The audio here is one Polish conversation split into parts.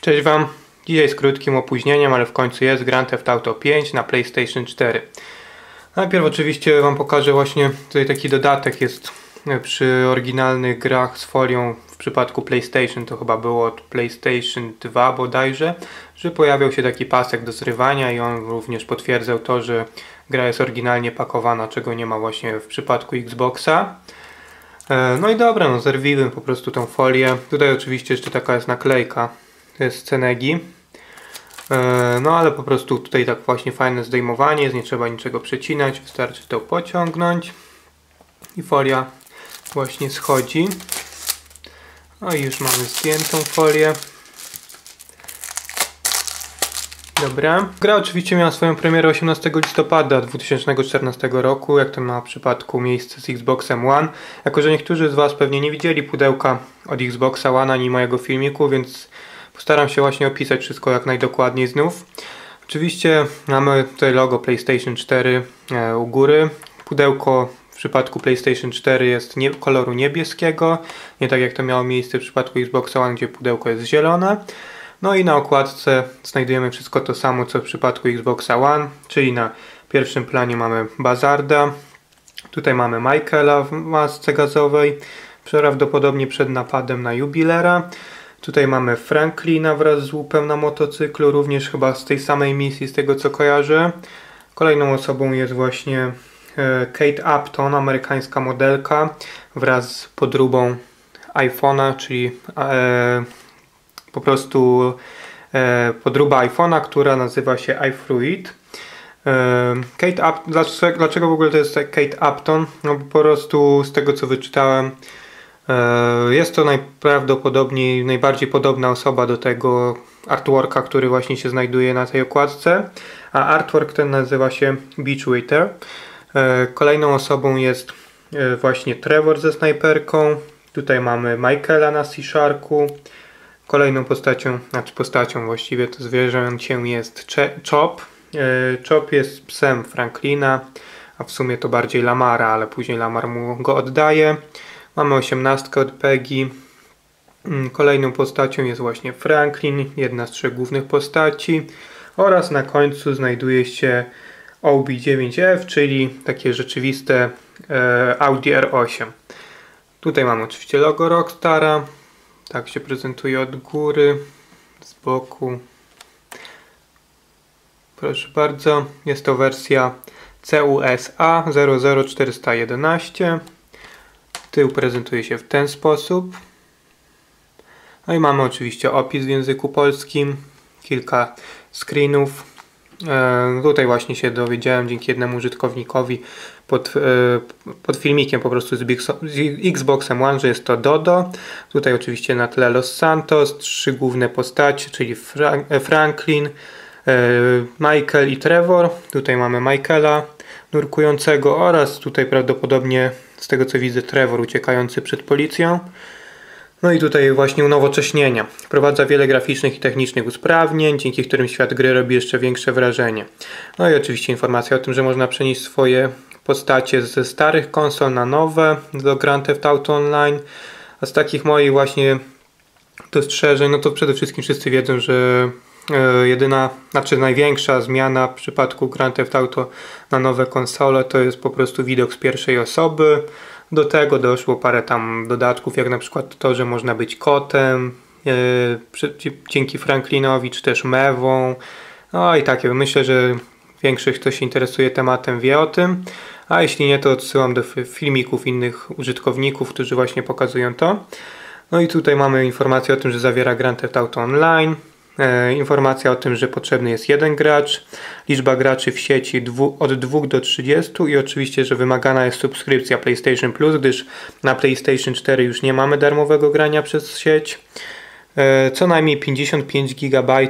Cześć Wam, dzisiaj z krótkim opóźnieniem, ale w końcu jest Grand Theft Auto 5 na PlayStation 4. Najpierw oczywiście Wam pokażę właśnie, tutaj taki dodatek jest przy oryginalnych grach z folią w przypadku PlayStation, to chyba było od PlayStation 2 bodajże, że pojawiał się taki pasek do zrywania i on również potwierdzał to, że gra jest oryginalnie pakowana, czego nie ma właśnie w przypadku Xboxa. E, no i dobra, no zerwiłem po prostu tą folię. Tutaj oczywiście jeszcze taka jest naklejka, to jest Cenegi. E, no ale po prostu tutaj tak właśnie fajne zdejmowanie nie trzeba niczego przecinać, wystarczy to pociągnąć i folia właśnie schodzi. No i już mamy zdjętą folię. Dobra. Gra oczywiście miała swoją premierę 18 listopada 2014 roku, jak to ma w przypadku miejsce z Xboxem One. Jako, że niektórzy z Was pewnie nie widzieli pudełka od Xboxa One ani mojego filmiku, więc postaram się właśnie opisać wszystko jak najdokładniej znów. Oczywiście mamy tutaj logo PlayStation 4 e, u góry. Pudełko w przypadku PlayStation 4 jest nie, koloru niebieskiego, nie tak jak to miało miejsce w przypadku Xbox One, gdzie pudełko jest zielone. No i na okładce znajdujemy wszystko to samo co w przypadku Xboxa One, czyli na pierwszym planie mamy Bazarda, tutaj mamy Michaela w masce gazowej, prawdopodobnie przed napadem na jubilera. Tutaj mamy Franklina wraz z łupem na motocyklu, również chyba z tej samej misji, z tego co kojarzę. Kolejną osobą jest właśnie e, Kate Upton, amerykańska modelka, wraz z podróbą iPhone'a, czyli e, po prostu e, podróba iPhone'a, która nazywa się iFruit. E, Kate Up, dlaczego, dlaczego w ogóle to jest Kate Upton? No po prostu z tego co wyczytałem, jest to najprawdopodobniej najbardziej podobna osoba do tego artworka, który właśnie się znajduje na tej okładce, a artwork ten nazywa się Beachwaiter. E, kolejną osobą jest e, właśnie Trevor ze snajperką. Tutaj mamy Michaela na C-Sharku. Kolejną postacią, znaczy postacią właściwie to zwierzęciem jest Chop. E, Chop jest psem Franklina, a w sumie to bardziej Lamara, ale później Lamar mu go oddaje. Mamy osiemnastkę od Peggy. Mm, kolejną postacią jest właśnie Franklin, jedna z trzech głównych postaci. Oraz na końcu znajduje się OB9F, czyli takie rzeczywiste e, Audi R8. Tutaj mamy oczywiście logo Rockstara, tak się prezentuje od góry, z boku. Proszę bardzo, jest to wersja CUSA 00411. Tył prezentuje się w ten sposób. No i mamy oczywiście opis w języku polskim, kilka screenów E, tutaj właśnie się dowiedziałem dzięki jednemu użytkownikowi pod, e, pod filmikiem po prostu z, Xboxem One, że jest to Dodo. Tutaj oczywiście na tle Los Santos, trzy główne postacie, czyli e, Franklin, Michael i Trevor. Tutaj mamy Michaela nurkującego oraz tutaj prawdopodobnie z tego co widzę Trevor uciekający przed policją. No i tutaj właśnie unowocześnienia. Wprowadza wiele graficznych i technicznych usprawnień, dzięki którym świat gry robi jeszcze większe wrażenie. No i oczywiście informacja o tym, że można przenieść swoje postacie ze starych konsol na nowe do Grand Theft Auto Online. A z takich moich właśnie dostrzeżeń, no to przede wszystkim wszyscy wiedzą, że jedyna, znaczy największa zmiana w przypadku Grand Theft Auto na nowe konsole to jest po prostu widok z pierwszej osoby. Do tego doszło parę tam dodatków, jak na przykład to, że można być kotem, e, dzięki Franklinowi, czy też mewą. No i takie, myślę, że większość, kto się interesuje tematem, wie o tym. A jeśli nie, to odsyłam do filmików innych użytkowników, którzy właśnie pokazują to. No i tutaj mamy informację o tym, że zawiera Grand Theft Auto Online. E, informacja o tym, że potrzebny jest jeden gracz, liczba graczy w sieci od 2 do 30 i oczywiście, że wymagana jest subskrypcja PlayStation Plus, gdyż na PlayStation 4 już nie mamy darmowego grania przez sieć. E, co najmniej 55 GB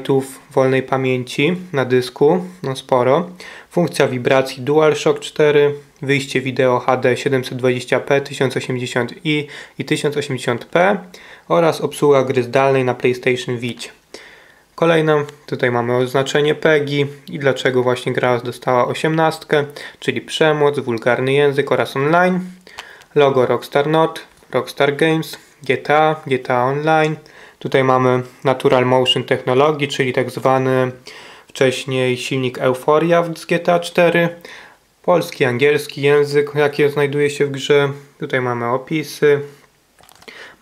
wolnej pamięci na dysku, no sporo. Funkcja wibracji DualShock 4, wyjście wideo HD 720p, 1080i i 1080p oraz obsługa gry zdalnej na PlayStation Vita. Kolejną, tutaj mamy oznaczenie PEGI i dlaczego właśnie gra dostała 18, czyli przemoc, wulgarny język oraz online. Logo Rockstar Not, Rockstar Games, GTA, GTA Online, Tutaj mamy Natural Motion Technology, czyli tak zwany wcześniej silnik Euphoria z GTA 4. Polski, angielski język, jaki znajduje się w grze. Tutaj mamy opisy.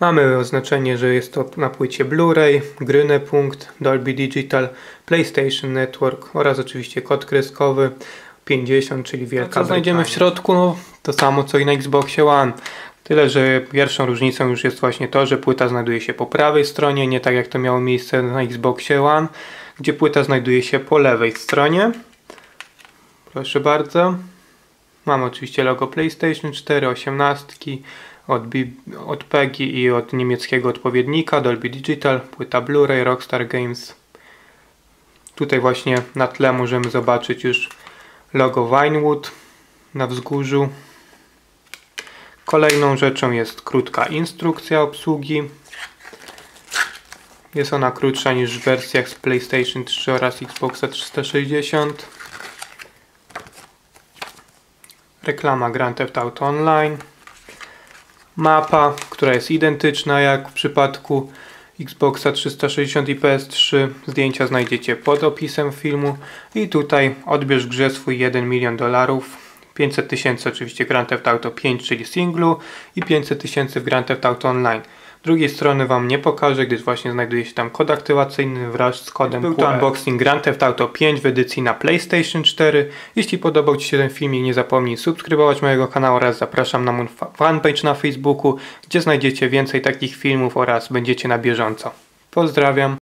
Mamy oznaczenie, że jest to na płycie Blu-ray, gry punkt, Dolby Digital, PlayStation Network oraz oczywiście kod kreskowy 50, czyli wielka. Co znajdziemy w środku? No, to samo co i na Xboxie One. Tyle, że pierwszą różnicą już jest właśnie to, że płyta znajduje się po prawej stronie, nie tak jak to miało miejsce na Xboxie One, gdzie płyta znajduje się po lewej stronie. Proszę bardzo. Mamy oczywiście logo PlayStation 4, 18 od, od PEGI i od niemieckiego odpowiednika Dolby Digital, płyta Blu-ray, Rockstar Games. Tutaj właśnie na tle możemy zobaczyć już logo Vinewood na wzgórzu. Kolejną rzeczą jest krótka instrukcja obsługi. Jest ona krótsza niż w wersjach z PlayStation 3 oraz Xboxa 360. Reklama Grand Theft Auto Online. Mapa, która jest identyczna jak w przypadku Xboxa 360 i PS3. Zdjęcia znajdziecie pod opisem filmu. I tutaj odbierz grze swój 1 milion dolarów 500 tysięcy oczywiście Grand Theft Auto 5, czyli singlu i 500 tysięcy w Grand Theft Auto Online. Drugiej strony Wam nie pokażę, gdyż właśnie znajduje się tam kod aktywacyjny wraz z kodem Był to unboxing Grand Theft Auto 5 w edycji na PlayStation 4. Jeśli podobał Ci się ten filmik, nie zapomnij subskrybować mojego kanału oraz zapraszam na mój fanpage na Facebooku, gdzie znajdziecie więcej takich filmów oraz będziecie na bieżąco. Pozdrawiam.